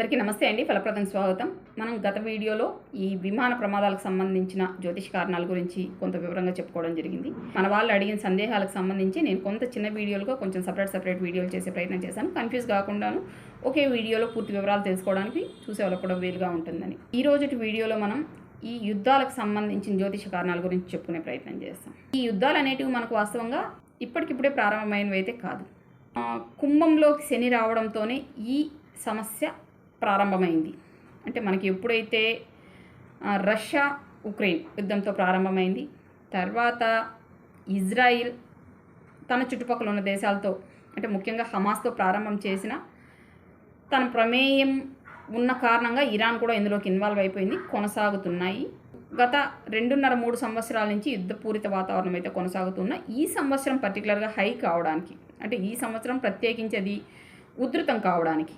అందరికీ నమస్తే అండి. ఫలప్రదం స్వాగతం. మనం గత వీడియోలో ఈ విమాన ప్రమాదాలకు సంబంధించిన జ్యోతిష కారణాల గురించి కొంత వివరంగా చెప్పుకోవడం జరిగింది. మన వాళ్ళు అడిగిన సందేహాలకు సంబంధించి నేను కొంత చిన్న వీడియోలుగా కొంచెం సపరేట్ సపరేట్ వీడియోలు చేసే ప్రయత్నం చేశాను. కన్ఫ్యూజ్ కాకుండాను ఒకే వీడియోలో పూర్తి వివరాలు తెలుసుకోవడానికి చూసే వాళ్ళకు కూడా వీలుగా ఉంటుందని. ఈ రోజుటి వీడియోలో మనం ఈ యుద్ధాలకు సంబంధించిన జ్యోతిష కారణాల గురించి చెప్పుకునే ప్రయత్నం చేస్తాం. ఈ యుద్ధాలు అనేటివి మనకు వాస్తవంగా ఇప్పటికిప్పుడే ప్రారంభమైనవి అయితే కాదు కుంభంలోకి శని రావడంతోనే ఈ సమస్య ప్రారంభమైంది. అంటే మనకి ఎప్పుడైతే రష్యా ఉక్రెయిన్ యుద్ధంతో ప్రారంభమైంది తర్వాత ఇజ్రాయిల్ తన చుట్టుపక్కల ఉన్న దేశాలతో అంటే ముఖ్యంగా హమాస్తో ప్రారంభం చేసిన తన ప్రమేయం ఉన్న కారణంగా ఇరాన్ కూడా ఇందులోకి ఇన్వాల్వ్ అయిపోయింది కొనసాగుతున్నాయి. గత రెండున్నర మూడు సంవత్సరాల నుంచి యుద్ధపూరిత వాతావరణం అయితే కొనసాగుతున్న ఈ సంవత్సరం పర్టికులర్గా హై కావడానికి అంటే ఈ సంవత్సరం ప్రత్యేకించి అది ఉధృతం కావడానికి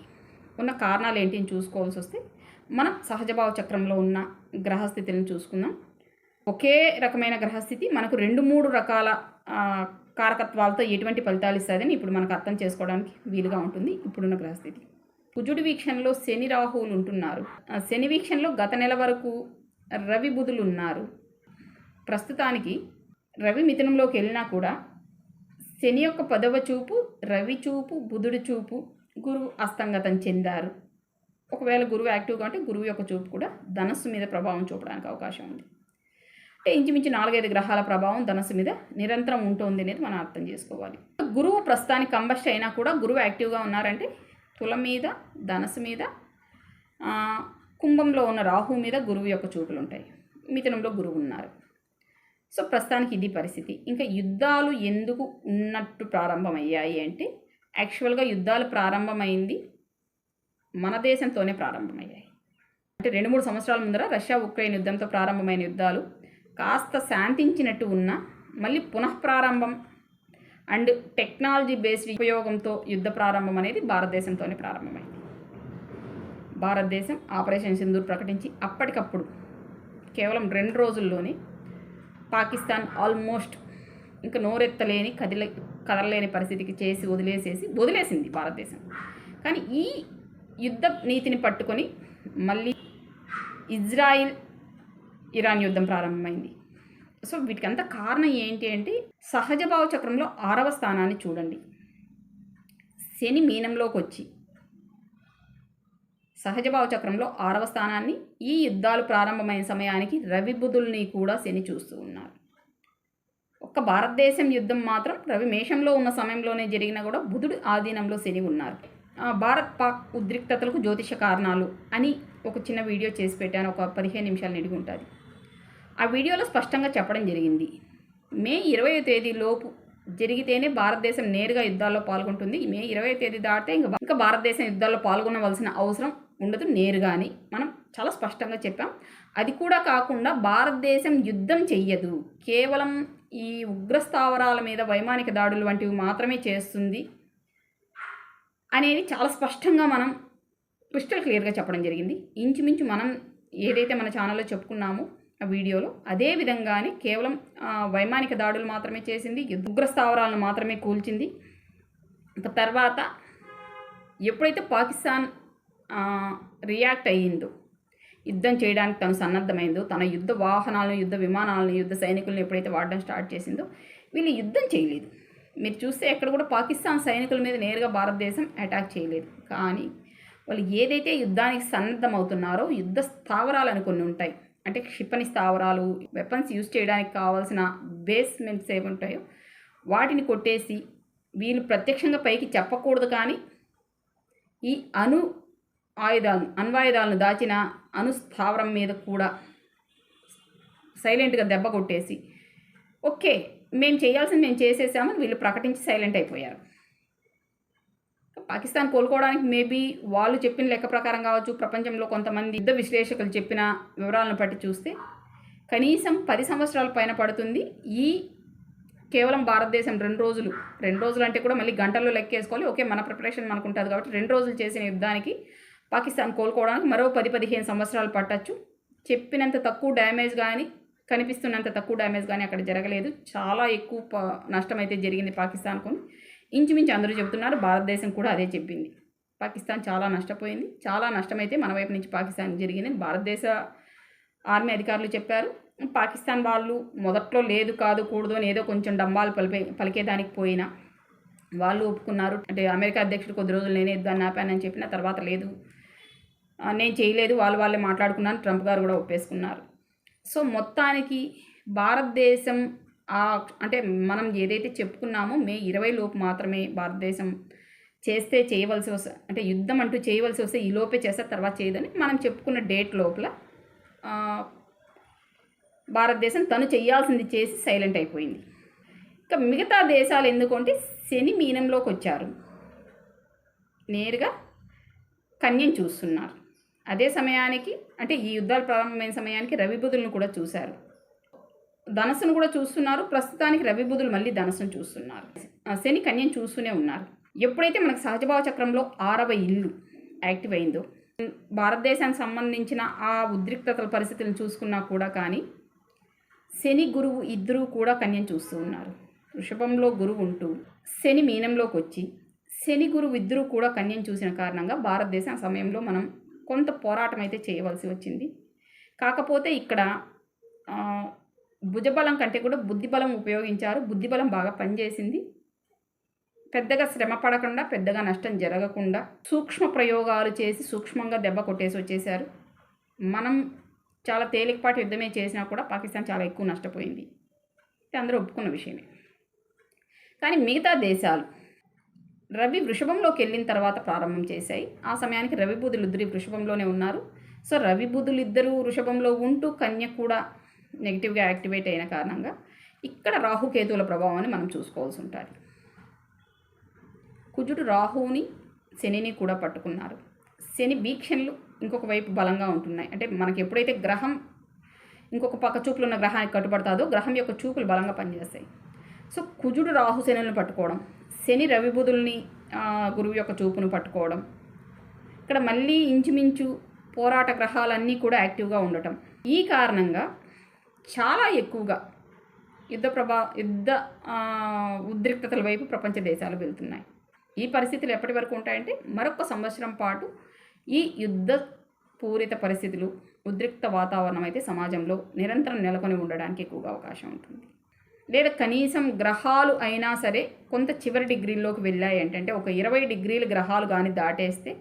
ఉన్న కారణాలు ఏంటి అని చూసుకోవాల్సి వస్తే మనం సహజభావ చక్రంలో ఉన్న గ్రహస్థితులను చూసుకుందాం. ఒకే రకమైన గ్రహస్థితి మనకు రెండు మూడు రకాల కారకత్వాలతో ఎటువంటి ఫలితాలు ఇస్తుందని ఇప్పుడు మనకు అర్థం చేసుకోవడానికి వీలుగా ఉంటుంది ఇప్పుడున్న గ్రహస్థితి. కుజుడి వీక్షణలో శని రాహువులు ఉంటున్నారు. శని వీక్షణలో గత నెల వరకు రవి బుధులు ఉన్నారు. ప్రస్తుతానికి రవి మిథునంలోకి వెళ్ళినా కూడా శని యొక్క పదవ చూపు రవి చూపు బుధుడి చూపు గురువు అస్తంగతం చెందారు. ఒకవేళ గురువు యాక్టివ్గా ఉంటే గురువు యొక్క చూపు కూడా ధనస్సు మీద ప్రభావం చూపడానికి అవకాశం ఉంది. అంటే ఇంచుమించు నాలుగైదు గ్రహాల ప్రభావం ధనస్సు మీద నిరంతరం ఉంటుంది అనేది మనం అర్థం చేసుకోవాలి. గురువు ప్రస్తుతానికి కంబస్ట్ అయినా కూడా గురువు యాక్టివ్గా ఉన్నారంటే తుల మీద ధనస్సు మీద కుంభంలో ఉన్న రాహు మీద గురువు యొక్క చూపులు ఉంటాయి. మిథునంలో గురువు ఉన్నారు. సో ప్రస్తుతానికి ఇది పరిస్థితి. ఇంకా యుద్ధాలు ఎందుకు ఉన్నట్టు ప్రారంభమయ్యాయి అంటే యాక్చువల్గా యుద్ధాలు ప్రారంభమైంది. మన దేశంతోనే ప్రారంభమయ్యాయి. అంటే రెండు మూడు సంవత్సరాల ముందర రష్యా ఉక్రెయిన్ యుద్ధంతో ప్రారంభమైన యుద్ధాలు కాస్త శాంతించినట్టు ఉన్న మళ్ళీ పునఃప్రారంభం అండ్ టెక్నాలజీ బేస్డ్ ఉపయోగంతో యుద్ధ ప్రారంభం అనేది భారతదేశంతోనే ప్రారంభమైంది. భారతదేశం ఆపరేషన్ సింధూర్ ప్రకటించి అప్పటికప్పుడు కేవలం రెండు రోజుల్లోనే పాకిస్తాన్ ఆల్మోస్ట్ ఇంకా నోరెత్తలేని కదిలి కదలలేని పరిస్థితికి చేసి వదిలేసేసి వదిలేసింది భారతదేశం. కానీ ఈ యుద్ధ నీతిని పట్టుకొని మళ్ళీ ఇజ్రాయిల్ ఇరాన్ యుద్ధం ప్రారంభమైంది. సో వీటికి అంత కారణం ఏంటి అంటే సహజ భావచక్రంలో ఆరవ స్థానాన్ని చూడండి. శని మీనంలోకి వచ్చి సహజ భావచక్రంలో ఆరవ స్థానాన్ని ఈ యుద్ధాలు ప్రారంభమైన సమయానికి రవి బుధుల్ని కూడా శని చూస్తూ ఉన్నారు. ఒక్క భారతదేశం యుద్ధం మాత్రం రవి మేషంలో ఉన్న సమయంలోనే జరిగినా కూడా బుధుడు ఆధీనంలో శని ఉన్నారు. ఆ, భారత్ పాక్ ఉద్రిక్తతలకు జ్యోతిష కారణాలు అని ఒక చిన్న వీడియో చేసి పెట్టాను. ఒక పదిహేను నిమిషాలు నిడిగి ఉంటుంది. ఆ వీడియోలో స్పష్టంగా చెప్పడం జరిగింది. మే ఇరవై తేదీలోపు జరిగితేనే భారతదేశం నేరుగా యుద్ధాల్లో పాల్గొంటుంది. మే ఇరవై తేదీ దాటితే ఇంకా ఇంకా భారతదేశం యుద్ధాల్లో పాల్గొనవలసిన అవసరం ఉండదు నేరుగా అని మనం చాలా స్పష్టంగా చెప్పాం. అది కూడా కాకుండా భారతదేశం యుద్ధం చెయ్యదు. కేవలం ఈ ఉగ్రస్థావరాల మీద వైమానిక దాడులు వంటివి మాత్రమే చేస్తుంది అనేది చాలా స్పష్టంగా మనం క్రిస్టల్ క్లియర్గా చెప్పడం జరిగింది. ఇంచుమించు మనం ఏదైతే మన ఛానల్లో చెప్పుకున్నామో ఆ వీడియోలో అదే విధంగానే కేవలం వైమానిక దాడులు మాత్రమే చేసింది ఉగ్ర స్థావరాలను మాత్రమే కూల్చింది. తర్వాత ఎప్పుడైతే పాకిస్తాన్ రియాక్ట్ అయ్యిందో యుద్ధం చేయడానికి తను సన్నద్ధమైందో తన యుద్ధ వాహనాలను యుద్ధ విమానాలను యుద్ధ సైనికులను ఎప్పుడైతే వాడడం స్టార్ట్ చేసిందో వీళ్ళు యుద్ధం చేయలేదు. మీరు చూస్తే ఎక్కడ కూడా పాకిస్తాన్ సైనికుల మీద నేరుగా భారతదేశం అటాక్ చేయలేదు. కానీ వాళ్ళు ఏదైతే యుద్ధానికి సన్నద్ధమవుతున్నారో యుద్ధ స్థావరాలను కొన్ని ఉంటాయి. అంటే క్షిపణి స్థావరాలు వెపన్స్ యూజ్ చేయడానికి కావాల్సిన బేస్మెంట్స్ ఏవి ఉంటాయో వాటిని కొట్టేసి వీళ్ళు ప్రత్యక్షంగా పైకి చెప్పకూడదు కానీ ఈ అణు ఆయుధాలను అణ్వాయుధాలను దాచిన అణు స్థావరం మీద కూడా సైలెంట్గా దెబ్బ కొట్టేసి ఓకే మేము చేయాల్సింది మేము చేసేసామని వీళ్ళు ప్రకటించి సైలెంట్ అయిపోయారు. పాకిస్తాన్ కోలుకోవడానికి మేబీ వాళ్ళు చెప్పిన లెక్క ప్రకారం కావచ్చు ప్రపంచంలో కొంతమంది యుద్ధ విశ్లేషకులు చెప్పిన వివరాలను బట్టి చూస్తే కనీసం పది సంవత్సరాల పైన పడుతుంది. ఈ కేవలం భారతదేశం రెండు రోజులు రెండు రోజులు అంటే కూడా మళ్ళీ గంటల్లో లెక్కేసుకోవాలి. ఓకే మన ప్రిపరేషన్ మనకు ఉంటుంది కాబట్టి రెండు రోజులు చేసిన యుద్ధానికి పాకిస్తాన్ కోలుకోవడానికి మరో పది పదిహేను సంవత్సరాలు పట్టచ్చు. చెప్పినంత తక్కువ డ్యామేజ్ కానీ కనిపిస్తున్నంత తక్కువ డ్యామేజ్ కానీ అక్కడ జరగలేదు. చాలా ఎక్కువ ప- నష్టం అయితే జరిగింది పాకిస్తాన్కు. ఇంచుమించు అందరూ చెబుతున్నారు భారతదేశం కూడా అదే చెప్పింది. పాకిస్తాన్ చాలా నష్టపోయింది. చాలా నష్టమైతే మన వైపు నుంచి పాకిస్తాన్ జరిగింది. భారతదేశ ఆర్మీ అధికారులు చెప్పారు పాకిస్తాన్ వాళ్ళు మొదట్లో లేదు కాదు కూడదు అని ఏదో కొంచెం డంబాలు పలిపే పలికేదానికి పోయినా వాళ్ళు ఒప్పుకున్నారు. అంటే అమెరికా అధ్యక్షుడు కొద్ది రోజులు నేనే దాన్ని ఆపానని చెప్పిన తర్వాత లేదు. నేను చేయలేదు వాళ్ళు వాళ్ళే మాట్లాడుకున్నాను ట్రంప్ గారు కూడా ఒప్పేసుకున్నారు. సో మొత్తానికి భారతదేశం అంటే మనం ఏదైతే చెప్పుకున్నామో మే ఇరవై లోపు మాత్రమే భారతదేశం చేస్తే చేయవలసి వస్తే అంటే యుద్ధం అంటూ చేయవలసి వస్తే ఈ లోపే చేస్తే తర్వాత చేయదని మనం చెప్పుకున్న డేట్ లోపల భారతదేశం తను చేయాల్సింది చేసి సైలెంట్ అయిపోయింది. ఇంకా మిగతా దేశాలు ఎందుకంటే శని మీనంలోకి వచ్చారు. నేరుగా కన్యను చూస్తున్నారు. అదే సమయానికి అంటే ఈ యుద్ధాలు ప్రారంభమైన సమయానికి రవిబుధులను కూడా చూశారు. ధనస్సును కూడా చూస్తున్నారు. ప్రస్తుతానికి రవిబుధులు మళ్ళీ ధనస్సును చూస్తున్నారు. శని కన్యను చూస్తూనే ఉన్నారు. ఎప్పుడైతే మనకు సహజభావ చక్రంలో ఆరవ ఇల్లు యాక్టివ్ అయిందో భారతదేశానికి సంబంధించిన ఆ ఉద్రిక్తతల పరిస్థితులను చూసుకున్నా కూడా కానీ శని గురువు ఇద్దరూ కూడా కన్యను చూస్తూ ఉన్నారు. వృషభంలో గురువు ఉంటూ శని మీనంలోకి వచ్చి శని గురువు ఇద్దరూ కూడా కన్యను చూసిన కారణంగా భారతదేశం ఆ సమయంలో మనం కొంత పోరాటం అయితే చేయవలసి వచ్చింది. కాకపోతే ఇక్కడ భుజబలం కంటే కూడా బుద్ధిబలం ఉపయోగించారు. బుద్ధిబలం బాగా పనిచేసింది. పెద్దగా శ్రమ పడకుండా పెద్దగా నష్టం జరగకుండా సూక్ష్మ ప్రయోగాలు చేసి సూక్ష్మంగా దెబ్బ కొట్టేసి వచ్చేసారు మనం చాలా తేలికపాటి యుద్ధమే చేసినా కూడా పాకిస్తాన్ చాలా ఎక్కువ నష్టపోయింది. అందరూ ఒప్పుకున్న విషయమే. కానీ మిగతా దేశాలు రవి వృషభంలోకి వెళ్ళిన తర్వాత ప్రారంభం చేశాయి. ఆ సమయానికి రవి బుధులు ఇద్దరు వృషభంలోనే ఉన్నారు. సో రవి బుధులు ఇద్దరు వృషభంలో ఉంటూ కన్య కూడా నెగిటివ్గా యాక్టివేట్ అయిన కారణంగా ఇక్కడ రాహుకేతువుల ప్రభావాన్ని మనం చూసుకోవాల్సి ఉంటుంది. కుజుడు రాహువుని శనిని కూడా పట్టుకున్నారు. శని వీక్షణలు ఇంకొక వైపు బలంగా ఉంటున్నాయి. అంటే మనకి ఎప్పుడైతే గ్రహం ఇంకొక పక్క చూపులు ఉన్న గ్రహానికి కట్టుబడతాదో గ్రహం యొక్క చూపులు బలంగా పనిచేస్తాయి. సో కుజుడు రాహు శనులను పట్టుకోవడం శని రవి బుధుల్ని గురువు యొక్క చూపును పట్టుకోవడం. ఇక్కడ మళ్ళీ ఇంచుమించు పోరాట గ్రహాలన్నీ కూడా యాక్టివ్గా ఉండటం. ఈ కారణంగా చాలా ఎక్కువగా యుద్ధ ప్రభా యుద్ధ ఉద్రిక్తతల వైపు ప్రపంచ దేశాలు వెళ్తున్నాయి. ఈ పరిస్థితులు ఎప్పటి వరకు ఉంటాయంటే మరొక సంవత్సరం పాటు ఈ యుద్ధ పూరిత పరిస్థితులు ఉద్రిక్త వాతావరణం అయితే సమాజంలో నిరంతరం నెలకొని ఉండడానికి ఎక్కువగా అవకాశం ఉంటుంది. లేదా కనీసం గ్రహాలు అయినా సరే కొంత చివరి డిగ్రీల్లోకి వెళ్ళాయి ఏంటంటే ఒక ఇరవై డిగ్రీల గ్రహాలు కానీ దాటేస్తే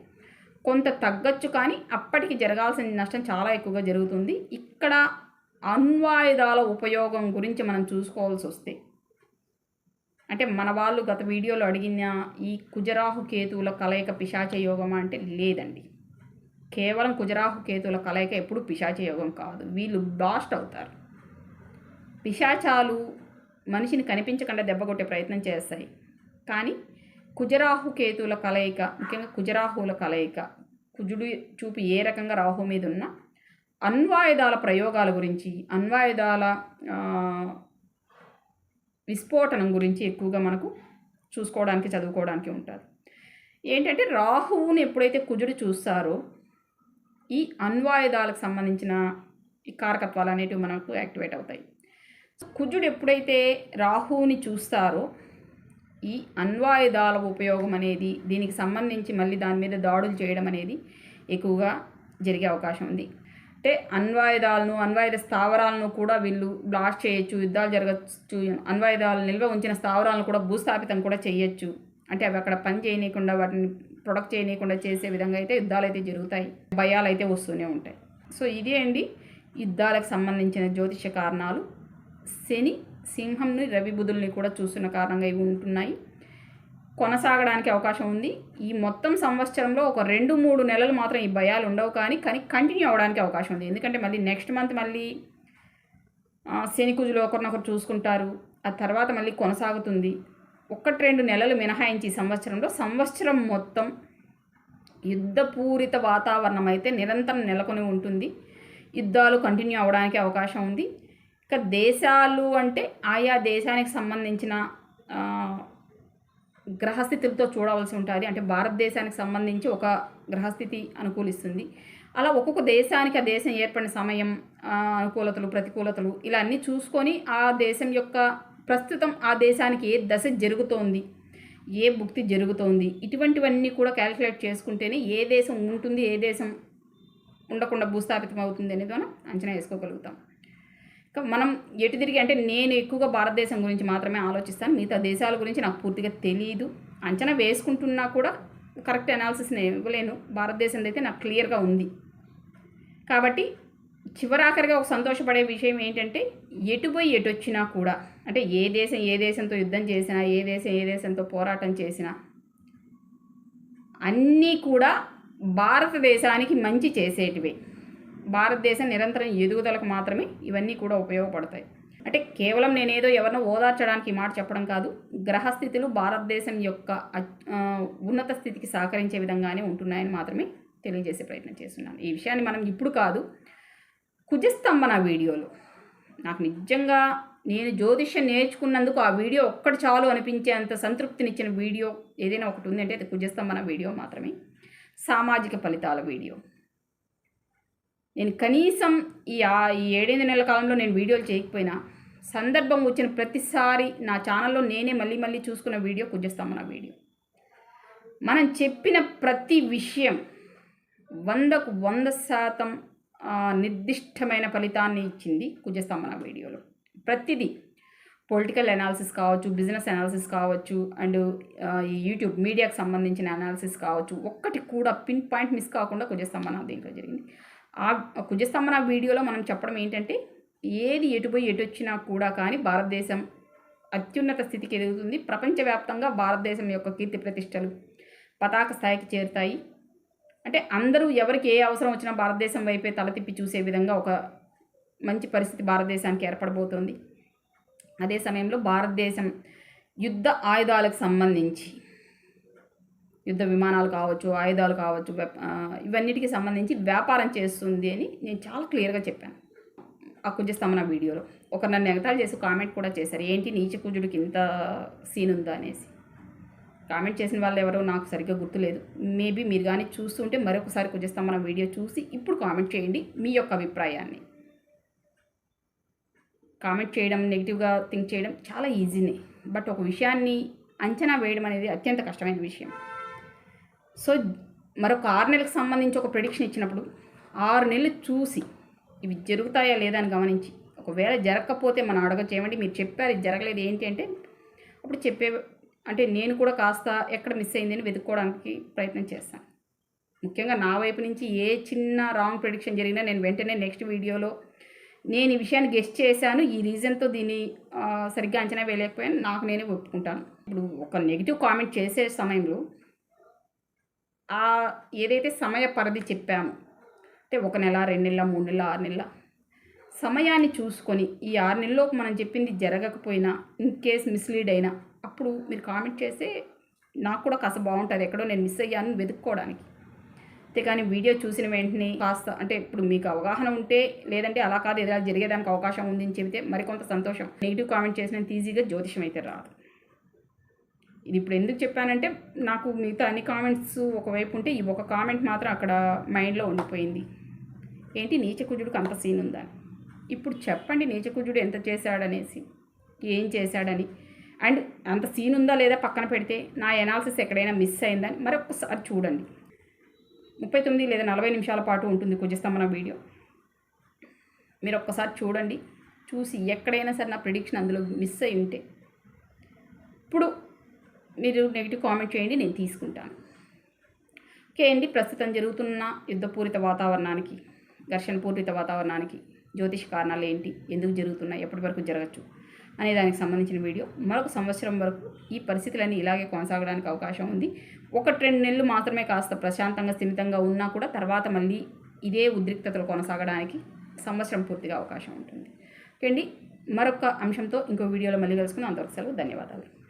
కొంత తగ్గచ్చు కానీ అప్పటికి జరగాల్సిన నష్టం చాలా ఎక్కువగా జరుగుతుంది. ఇక్కడ అణ్వాయుధాల ఉపయోగం గురించి మనం చూసుకోవాల్సి వస్తే అంటే మన వాళ్ళు గత వీడియోలో అడిగిన ఈ కుజరాహు కేతువుల కలయిక పిశాచ యోగమా అంటే లేదండి. కేవలం కుజరాహు కేతువుల కలయిక ఎప్పుడు పిశాచ యోగం కాదు. వీళ్ళు బ్లాస్ట్ అవుతారు. పిశాచాలు మనిషిని కనిపించకుండా దెబ్బకొట్టే ప్రయత్నం చేస్తాయి. కానీ కుజరాహు కేతువుల కలయిక ముఖ్యంగా కుజరాహువుల కలయిక కుజుడు చూపు ఏ రకంగా రాహు మీద ఉన్న అణ్వాయుధాల ప్రయోగాల గురించి అణ్వాయుధాల విస్ఫోటనం గురించి ఎక్కువగా మనకు చూసుకోవడానికి చదువుకోవడానికి ఉంటుంది ఏంటంటే రాహువుని ఎప్పుడైతే కుజుడు చూస్తారో ఈ అణ్వాయుధాలకు సంబంధించిన ఈ కారకత్వాలు అనేటివి మనకు యాక్టివేట్ అవుతాయి. కుజుడు ఎప్పుడైతే రాహువుని చూస్తారో ఈ అణ్వాయుధాల ఉపయోగం అనేది దీనికి సంబంధించి మళ్ళీ దాని మీద దాడులు చేయడం అనేది ఎక్కువగా జరిగే అవకాశం ఉంది. అంటే అణ్వాయుధాలను అణ్వాయుధ స్థావరాలను కూడా వీళ్ళు బ్లాస్ట్ చేయొచ్చు యుద్ధాలు జరగచ్చు అణ్వాయుధాలు నిల్వ ఉంచిన స్థావరాలను కూడా భూస్థాపితం కూడా చేయొచ్చు. అంటే అవి అక్కడ పని చేయనీయకుండా వాటిని ప్రొడక్ట్ చేయనీయకుండా చేసే విధంగా అయితే యుద్ధాలు అయితే జరుగుతాయి. భయాలు అయితే వస్తూనే ఉంటాయి. సో ఇదే అండి యుద్ధాలకు సంబంధించిన జ్యోతిష కారణాలు. శని సింహంని రవి బుధుల్ని కూడా చూస్తున్న కారణంగా ఇవి ఉంటున్నాయి. కొనసాగడానికి అవకాశం ఉంది. ఈ మొత్తం సంవత్సరంలో ఒక రెండు మూడు నెలలు మాత్రం ఈ భయాలు ఉండవు కానీ కానీ కంటిన్యూ అవ్వడానికి అవకాశం ఉంది. ఎందుకంటే మళ్ళీ నెక్స్ట్ మంత్ మళ్ళీ శని కుజులు ఒకరినొకరు చూసుకుంటారు. ఆ తర్వాత మళ్ళీ కొనసాగుతుంది. ఒకటి రెండు నెలలు మినహాయించి ఈ సంవత్సరంలో సంవత్సరం మొత్తం యుద్ధపూరిత వాతావరణం అయితే నిరంతరం నెలకొని ఉంటుంది. యుద్ధాలు కంటిన్యూ అవ్వడానికి అవకాశం ఉంది. ఇక దేశాలు అంటే ఆయా దేశానికి సంబంధించిన గ్రహస్థితులతో చూడవలసి ఉంటుంది. అంటే భారతదేశానికి సంబంధించి ఒక గ్రహస్థితి అనుకూలిస్తుంది. అలా ఒక్కొక్క దేశానికి ఆ దేశం ఏర్పడిన సమయం అనుకూలతలు ప్రతికూలతలు ఇలా అన్నీ చూసుకొని ఆ దేశం యొక్క ప్రస్తుతం ఆ దేశానికి ఏ దశ జరుగుతోంది ఏ భుక్తి జరుగుతోంది ఇటువంటివన్నీ కూడా క్యాలిక్యులేట్ చేసుకుంటేనే ఏ దేశం ఉంటుంది ఏ దేశం ఉండకుండా భూస్థాపితం అవుతుంది అనేది మనం అంచనా వేసుకోగలుగుతాం. మనం ఎటు తిరిగి అంటే నేను ఎక్కువగా భారతదేశం గురించి మాత్రమే ఆలోచిస్తాను. మిగతా దేశాల గురించి నాకు పూర్తిగా తెలియదు అంచనా వేసుకుంటున్నా కూడా కరెక్ట్ అనాలిసిస్ నేను ఇవ్వలేను. భారతదేశం అయితే నాకు క్లియర్గా ఉంది. కాబట్టి చివరాఖరిగా ఒక సంతోషపడే విషయం ఏంటంటే ఎటు పోయి ఎటు వచ్చినా కూడా అంటే ఏ దేశం ఏ దేశంతో యుద్ధం చేసినా ఏ దేశం ఏ దేశంతో పోరాటం చేసినా అన్నీ కూడా భారతదేశానికి మంచి చేసేటివే. భారతదేశం నిరంతరం ఎదుగుదలకు మాత్రమే ఇవన్నీ కూడా ఉపయోగపడతాయి. అంటే కేవలం నేనేదో ఎవరినో ఓదార్చడానికి మాట చెప్పడం కాదు గ్రహస్థితులు భారతదేశం యొక్క ఉన్నత స్థితికి సహకరించే విధంగానే ఉంటున్నాయని మాత్రమే తెలియజేసే ప్రయత్నం చేస్తున్నాను. ఈ విషయాన్ని మనం ఇప్పుడు కాదు కుజస్తంభన వీడియోలో. నాకు నిజంగా నేను జ్యోతిష్యం నేర్చుకున్నందుకు ఆ వీడియో ఒక్కటి చాలు అనిపించేంత సంతృప్తినిచ్చిన వీడియో ఏదైనా ఒకటి ఉందంటే అది కుజస్తంభన వీడియో మాత్రమే. సామాజిక ఫలితాల వీడియో. నేను కనీసం ఈ ఈ ఏడెనిమిది నెలల కాలంలో నేను వీడియోలు చేయకపోయినా సందర్భం వచ్చిన ప్రతిసారి నా ఛానల్లో నేనే మళ్ళీ మళ్ళీ చూసుకున్న వీడియో కుజస్తంభన వీడియో. మనం చెప్పిన ప్రతి విషయం వందకు వంద శాతం నిర్దిష్టమైన ఫలితాన్ని ఇచ్చింది కుజస్తామన వీడియోలో. ప్రతిదీ పొలిటికల్ అనాలిసిస్ కావచ్చు బిజినెస్ అనాలిసిస్ కావచ్చు అండ్ ఈ యూట్యూబ్ మీడియాకు సంబంధించిన అనాలిసిస్ కావచ్చు ఒక్కటి కూడా పిన్ పాయింట్ మిస్ కాకుండా కుజస్తామన దీంట్లో జరిగింది. ఆ కుజస్తంభన వీడియోలో మనం చెప్పడం ఏంటంటే ఏది ఎటుపోయి ఎటు వచ్చినా కూడా కానీ భారతదేశం అత్యున్నత స్థితికి ఎదుగుతుంది. ప్రపంచవ్యాప్తంగా భారతదేశం యొక్క కీర్తి ప్రతిష్టలు పతాక స్థాయికి చేరుతాయి. అంటే అందరూ ఎవరికి ఏ అవసరం వచ్చినా భారతదేశం వైపే తల తిప్పి చూసే విధంగా ఒక మంచి పరిస్థితి భారతదేశానికి ఏర్పడబోతోంది. అదే సమయంలో భారతదేశం యుద్ధ ఆయుధాలకు సంబంధించి యుద్ధ విమానాలు కావచ్చు ఆయుధాలు కావచ్చు ఇవన్నిటికి సంబంధించి వ్యాపారం చేస్తుంది అని నేను చాలా క్లియర్గా చెప్పాను ఆ కుజస్తంభన వీడియోలో. ఒక నన్ను ఎగతాళి చేసి కామెంట్ కూడా చేశారు. ఏంటి నీచ కుజుడికి ఇంత సీన్ ఉందా? అనేసి. కామెంట్ చేసిన వాళ్ళు ఎవరో నాకు సరిగ్గా గుర్తులేదు. మేబీ మీరు కానీ చూస్తుంటే మరొకసారి కుజస్తంభన వీడియో చూసి ఇప్పుడు కామెంట్ చేయండి మీ యొక్క అభిప్రాయాన్ని. కామెంట్ చేయడం నెగిటివ్గా థింక్ చేయడం చాలా ఈజీనే. బట్ ఒక విషయాన్ని అంచనా వేయడం అనేది అత్యంత కష్టమైన విషయం. సో మరొక ఆరు నెలలకు సంబంధించి ఒక ప్రిడిక్షన్ ఇచ్చినప్పుడు ఆరు నెలలు చూసి ఇవి జరుగుతాయా లేదా అని గమనించి ఒకవేళ జరగకపోతే మనం అడగచ్చు ఏమండి మీరు చెప్పారు ఇది జరగలేదు ఏంటి? అంటే అప్పుడు చెప్పే అంటే నేను కూడా కాస్త ఎక్కడ మిస్ అయిందని వెతుక్కోవడానికి ప్రయత్నం చేస్తాను. ముఖ్యంగా నా వైపు నుంచి ఏ చిన్న రాంగ్ ప్రిడిక్షన్ జరిగినా నేను వెంటనే నెక్స్ట్ వీడియోలో నేను ఈ విషయాన్ని గెస్ట్ చేశాను ఈ రీజన్తో దీన్ని సరిగ్గా అంచనా వేయలేకపోయాను నాకు నేనే ఒప్పుకుంటాను. ఇప్పుడు ఒక నెగిటివ్ కామెంట్ చేసే సమయంలో ఆ ఏదైతే సమయ పరిధి చెప్పామో అంటే ఒక నెల రెండు నెలల మూడు నెలల ఆరు నెలల సమయాన్ని చూసుకొని ఈ ఆరు నెలల్లో మనం చెప్పింది జరగకపోయినా ఇన్ కేస్ మిస్లీడ్ అయినా అప్పుడు మీరు కామెంట్ చేస్తే నాకు కూడా కాస్త బాగుంటుంది. ఎక్కడో నేను మిస్ అయ్యాను వెతుక్కోవడానికి. అంతేకాని వీడియో చూసిన వెంటనే కాస్త అంటే ఇప్పుడు మీకు అవగాహన ఉంటే లేదంటే అలా కాదు ఏదైనా జరిగేదానికి అవకాశం ఉందని చెబితే మరికొంత సంతోషం. నెగిటివ్ కామెంట్ చేసిన ఈజీగా జ్యోతిషం అయితే రాదు. ఇది ఇప్పుడు ఎందుకు చెప్పానంటే నాకు మిగతా అన్ని కామెంట్స్ ఒకవైపు ఉంటే ఈ ఒక కామెంట్ మాత్రం అక్కడ మైండ్లో ఉండిపోయింది. ఏంటి? నీచకుజుడికి అంత సీన్ ఉందా? ఇప్పుడు చెప్పండి నీచకుజుడు ఎంత చేశాడనేసి ఏం చేశాడని. అండ్ అంత సీన్ ఉందా లేదా పక్కన పెడితే నా ఎనాలిసిస్ ఎక్కడైనా మిస్ అయిందని మరొకసారి చూడండి. ముప్పై తొమ్మిది లేదా నలభై నిమిషాల పాటు ఉంటుంది కుజస్తంభన వీడియో. మీరు ఒక్కసారి చూడండి. చూసి ఎక్కడైనా సరే నా ప్రిడిక్షన్ అందులో మిస్ అయి ఉంటే. ఇప్పుడు మీరు నెగిటివ్ కామెంట్ చేయండి నేను తీసుకుంటాను. ఓకే అండి ప్రస్తుతం జరుగుతున్న యుద్ధపూరిత వాతావరణానికి ఘర్షణ పూరిత వాతావరణానికి జ్యోతిష కారణాలు ఏంటి ఎందుకు జరుగుతున్నాయి ఎప్పటి వరకు జరగచ్చు అనే దానికి సంబంధించిన వీడియో. మరొక సంవత్సరం వరకు ఈ పరిస్థితులన్నీ ఇలాగే కొనసాగడానికి అవకాశం ఉంది. ఒకటి రెండు నెలలు మాత్రమే కాస్త ప్రశాంతంగా స్థిమితంగా ఉన్నా కూడా తర్వాత మళ్ళీ ఇదే ఉద్రిక్తతలు కొనసాగడానికి సంవత్సరం పూర్తిగా అవకాశం ఉంటుంది. ఓకే అండి మరొక అంశంతో ఇంకో వీడియోలో మళ్ళీ కలుసుకుందాం. అంతవరకు సెలవు ధన్యవాదాలు.